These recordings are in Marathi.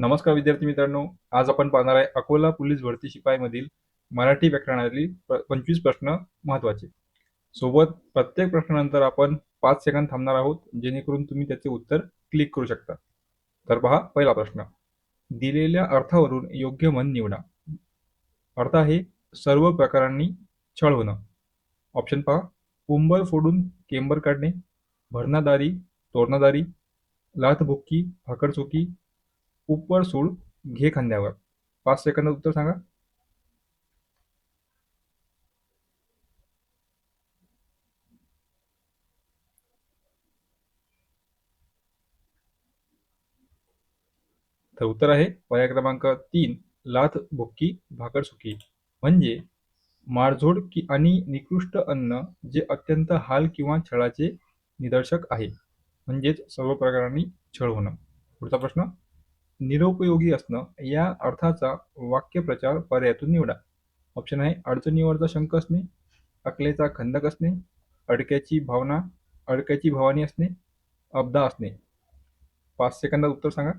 नमस्कार विद्यार्थी मित्रांनो आज आपण पाहणार आहे अकोला पोलीस भरती शिपाईमधील मराठी व्याकरणातील पंचवीस प्रश्न महत्त्वाचे सोबत प्रत्येक प्रश्नानंतर आपण पाच सेकंद थांबणार आहोत जेणेकरून तुम्ही त्याचे उत्तर क्लिक करू शकता. तर पहा पहिला प्रश्न. दिलेल्या अर्थावरून योग्य मन निवडा. अर्थ आहे सर्व प्रकारांनी छळ होणं. ऑप्शन पहा कुंबर फोडून केंबर काढणे भरणादारी तोरणादारी लाथबुक्की फाकडचुकी उपवर सूड घे खांद्यावर. पाच सेकंदात उत्तर सांगा. तर उत्तर आहे पर्याय क्रमांक तीन लाथ भुक्की भाकर सुकी. म्हणजे मारझोड की आणि निकृष्ट अन्न जे अत्यंत हाल किंवा छळाचे निदर्शक आहे. म्हणजेच सर्व प्रकारांनी छळ होणं. पुढचा प्रश्न. निरुपयोगी असणं या अर्थाचा वाक्यप्रचार पर्यायातून निवडा. ऑप्शन आहे अडचणीवरचा शंक असणे अकलेचा खंदक असणे अडक्याची भावना अडक्याची भवानी असणे अब्दा असणे. पाच सेकंदात उत्तर सांगा.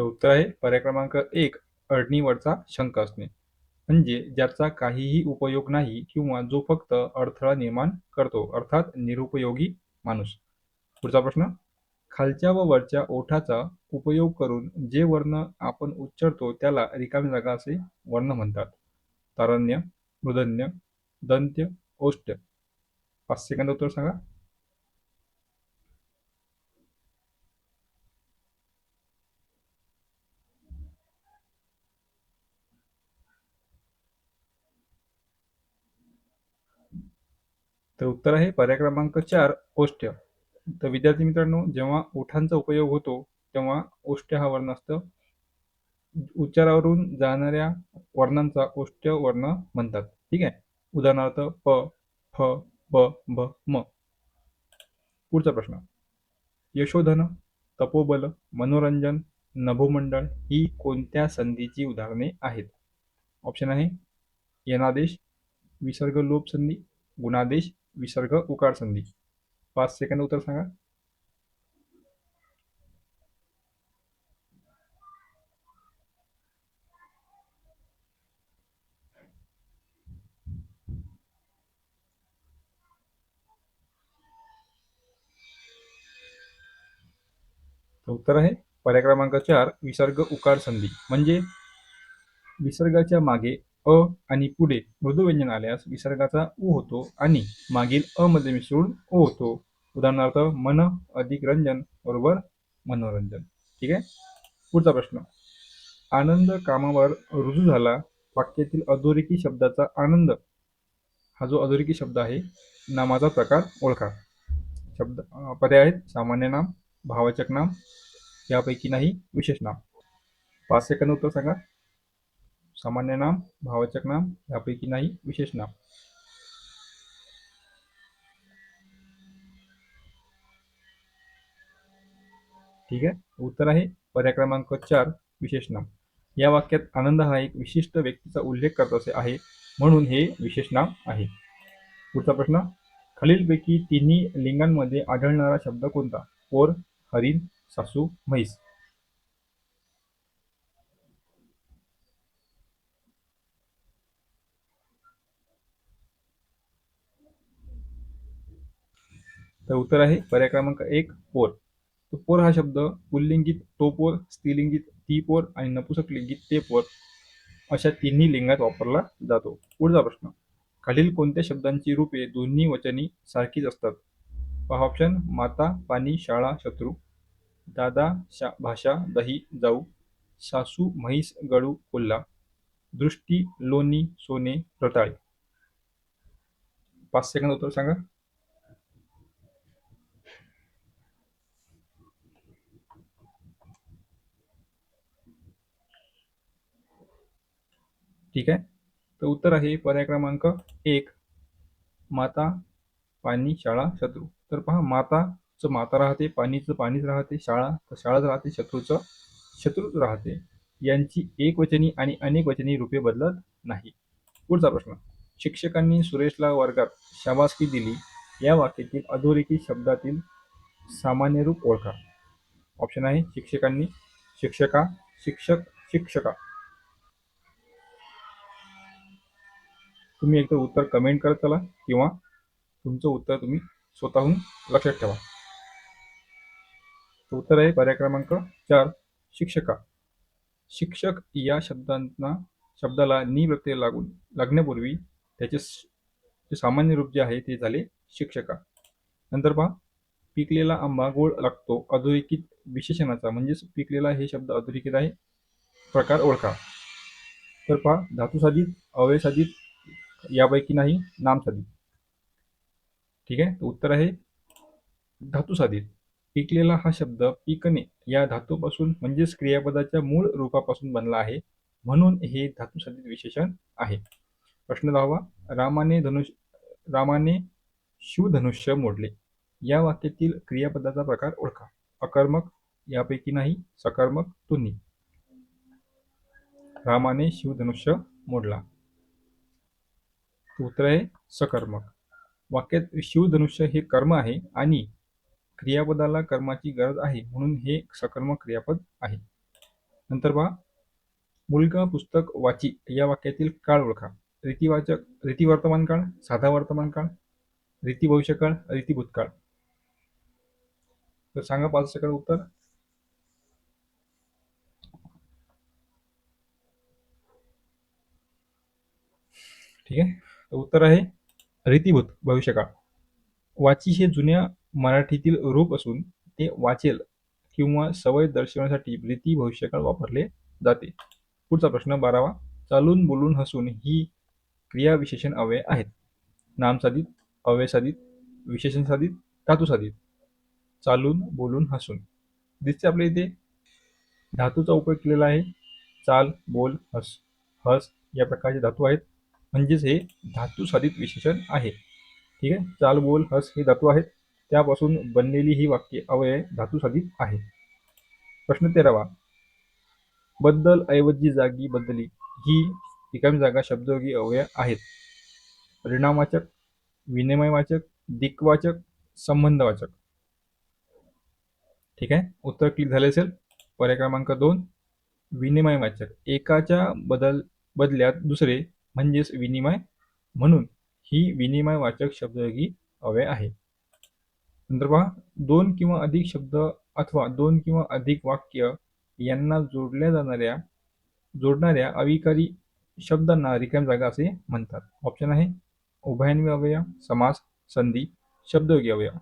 तर उत्तर आहे पर्याय क्रमांक एक अडणीवरचा शंक असणे. म्हणजे ज्याचा काहीही उपयोग नाही किंवा जो फक्त अडथळा निर्माण करतो अर्थात निरुपयोगी माणूस. पुढचा प्रश्न खालच्या व वरच्या ओठाचा उपयोग करून जे वर्ण आपण उच्चारतो त्याला रिकामी जागा असे वर्ण म्हणतात. तारण्य मृदन्य दंत्य ओष्ट पाच सेकंद उत्तर सांगा. तर उत्तर आहे पर्याय क्रमांक चार ओष्ट्य. तर विद्यार्थी मित्रांनो जेव्हा ओठांचा उपयोग होतो तेव्हा ओष्ट्य हा वर्ण असतं. उच्चारावरून जाणाऱ्या वर्णांचा ओष्ट्य वर्ण म्हणतात. ठीक आहे? उदाहरणार्थ प फ ब भ म. पुढचा प्रश्न. यशोधन तपोबल मनोरंजन नभोमंडळ ही कोणत्या संधीची उदाहरणे आहेत? ऑप्शन आहे येनादेश विसर्ग लोप संधी गुणादेश विसर्ग उकार संधी. पाच सेकंद उत्तर सांगा. तर उत्तर आहे पर्याय क्रमांक चार विसर्ग उकार संधी. म्हणजे विसर्गाच्या मागे अ आणि पुढे मृदू व्यंजन आल्यास विसर्गाचा उ होतो आणि मागील अ मध्ये मिसळून ओ होतो. उदाहरणार्थ मन अधिक रंजन बरोबर मनोरंजन. ठीक आहे? पुढचा प्रश्न. आनंद कामावर रुजू झाला वाक्यातील अधोरेखी शब्दाचा आनंद. हा जो अधोरेखी शब्द आहे नामाचा प्रकार ओळखा. शब्द पर्याय आहेत. सामान्य नाम भावाचक नाम यापैकी नाही विशेष नाम. पाच सेकंद उत्तर सांगा. सामान्य नाम भावाचक नाम यापैकी नाही विशेष नाम. ठीक आहे? उत्तर आहे पर्याय क्रमांक चार विशेष नाम. या वाक्यात आनंद हा एक विशिष्ट व्यक्तीचा उल्लेख करत असे आहे म्हणून हे विशेष नाम आहे. पुढचा प्रश्न खालीलपैकी तिन्ही लिंगांमध्ये आढळणारा शब्द कोणता? पोर हरिण सासू म्हैस. तर उत्तर आहे पर्याय क्रमांक एक पोर. तर पोर हा शब्द पुल्लिंगित तो पोर स्त्रीलिंगित ती पोर आणि नपुसक लिंगित ते पोर अशा तिन्ही लिंगात वापरला जातो. पुढचा प्रश्न. खालील कोणत्या शब्दांची रूपे दोन्ही वचनी सारखीच असतात? पहा ऑप्शन माता पाणी शाळा शत्रू. दादा शा भाषा दही जाऊ. सासू म्हैस गळू कोल्हा दृष्टी लोणी सोने रताळी. पाच सेकंद उत्तर सांगा. ठीक आहे? तर उत्तर आहे पर्याय क्रमांक एक माता पाणी शाळा शत्रू. तर पहा माताचं माता राहते पाणीचं पाणीच राहते शाळा तर शाळाच राहते शत्रूचं शत्रूच राहते. यांची एकवचनी आणि अनेकवचनी रूपे बदलत नाही. पुढचा प्रश्न. शिक्षकांनी सुरेशला वर्गात शाबासकी दिली. या वाक्यातील अधोरेखी शब्दातील सामान्य रूप ओळखा. ऑप्शन आहे शिक्षकांनी शिक्षका शिक्षक शिक्षका. तुम्ही एकतर उत्तर कमेंट करत चला किंवा तुमचं उत्तर तुम्ही स्वतःहून लक्षात ठेवा. उत्तर आहे पर्याय क्रमांक चार शिक्षका. शिक्षक या शब्दांना शब्दाला नि प्रत्यय लागून लागण्यापूर्वी त्याचे जे सामान्य रूप जे आहे ते झाले शिक्षका. नंतर पहा पिकलेला आंबा गोड लागतो अधोरेखित विशेषणाचा म्हणजेच पिकलेला हे शब्द अधोरेखित आहे. प्रकार ओळखा. तर पहा धातुसाधित अवयसाधित यापैकी नाही नामसाधित ठीक आहे? उत्तर आहे धातुसाधित पिकलेला हा शब्द पिकणे या धातूपासून म्हणजेच क्रियापदाच्या मूळ रूपापासून बनला आहे. म्हणून हे धातुसाधित विशेषण आहे. प्रश्न दहावा. रामाने धनुष्य रामाने शिवधनुष्य मोडले. या वाक्यातील क्रियापदाचा प्रकार ओळखा. अकर्मक यापैकी नाही सकर्मक दोन्ही रामाने शिवधनुष्य मोडला. उत्तर आहे सकर्मक. वाक्यात शिवधनुष्य हे कर्म आहे आणि क्रियापदाला कर्माची गरज आहे म्हणून हे सकर्मक क्रियापद आहे. नंतर पहा. मुलगा पुस्तक वाची या वाक्यातील काळ ओळखा. रीतिवाचक रीती वर्तमान काळ साधा वर्तमान काळ रीती भविष्यकाळ रीती भूतकाळ. तर सांगा पाच सेकंद उत्तर. ठीक आहे? उत्तर आहे रीतीभूत भविष्यकाळ. वाची हे जुन्या मराठीतील रूप असून ते वाचेल किंवा सवय दर्शवण्यासाठी रीती भविष्यकाळ वापरले जाते. पुढचा प्रश्न बारावा चालून बोलून हसून ही क्रियाविशेषण अव्यय आहेत. नामसाधित अव्यसाधित विशेषण साधित धातुसाधित. चालून बोलून हसून. दिसते आपल्या इथे धातूचा उपयोग केलेला आहे. चाल बोल हस. हस या प्रकारचे धातू आहेत. म्हणजेच हे धातू साधित विशेषण आहे. ठीक आहे? चाल बोल हस हे धातू आहेत. त्यापासून बनलेली ही वाक्य अवयय धातू साधित आहे. प्रश्न तेरावा. बद्दल ऐवजी जागी बदली ही रिकामी जागा शब्दयोगी अवयव आहेत. परिणामवाचक विनिमयवाचक दिक्वाचक संबंधवाचक. ठीक आहे? उत्तर क्लिक झाले असेल. पर्याय क्रमांक दोन. विनिमयवाचक. एकाच्या बदल बदल्यात दुसरे म्हणजेच विनिमय म्हणून ही विनिमयवाचक शब्दयोगी अव्यय आहे. नंतर पहा दोन किंवा अधिक शब्द अथवा दोन किंवा अधिक वाक्य यांना जोडल्या जाणाऱ्या जोडणाऱ्या अविकारी शब्दांना रिकाम जागा असे म्हणतात. ऑप्शन आहे उभयान्वय अवयव समास संधी शब्दयोगी अवयव